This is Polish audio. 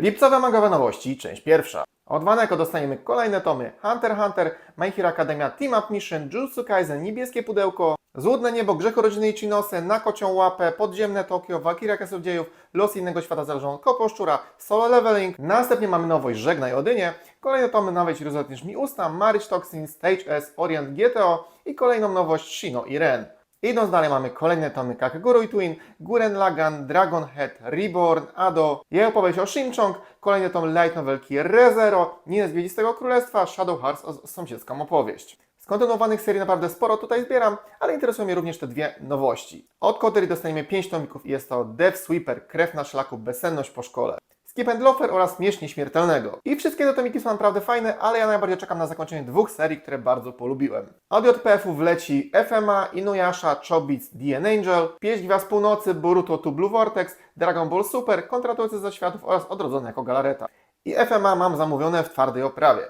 Lipcowe mangowe nowości, część pierwsza. Od Waneko dostaniemy kolejne tomy Hunter Hunter, My Hero Academia Team Up Mission, Jujutsu Kaisen, Niebieskie Pudełko, Złudne Niebo, Grzechu Rodziny Ichinosy, Na Kocią Łapę, Podziemne Tokio, Valkyria Dziejów, Los Innego Świata Zależą, Kopo Szczura, Solo Leveling. Następnie mamy nowość Żegnaj Odynie, kolejne tomy Nowej Rozletnisz Mi Usta, Marriage Toxin, Stage S, Orient GTO i kolejną nowość Shino i Ren. Idąc dalej mamy kolejne tomy Kakegurui Twin, Guren Lagan, Dragon Head, Reborn, Ado, jej opowieść o Shimchong, kolejny tom light novelki ReZero, Gwiezdistego Królestwa, Shadow Hearts, o sąsiedzką opowieść. Z kontynuowanych serii naprawdę sporo tutaj zbieram, ale interesują mnie również te dwie nowości. Od Kotery dostaniemy 5 tomików i jest to Death Sweeper, Krew na szlaku, Bezsenność po szkole. Skip and oraz Miecz Nieśmiertelnego. I wszystkie te tomiki są naprawdę fajne, ale ja najbardziej czekam na zakończenie dwóch serii, które bardzo polubiłem. Od JPF-u wleci FMA, Inuyasha, Chobits, The An Angel, Pieśń Gwiazd Północy, Boruto to Blue Vortex, Dragon Ball Super, Kontratujący ze Światów oraz Odrodzony jako Galareta. I FMA mam zamówione w twardej oprawie.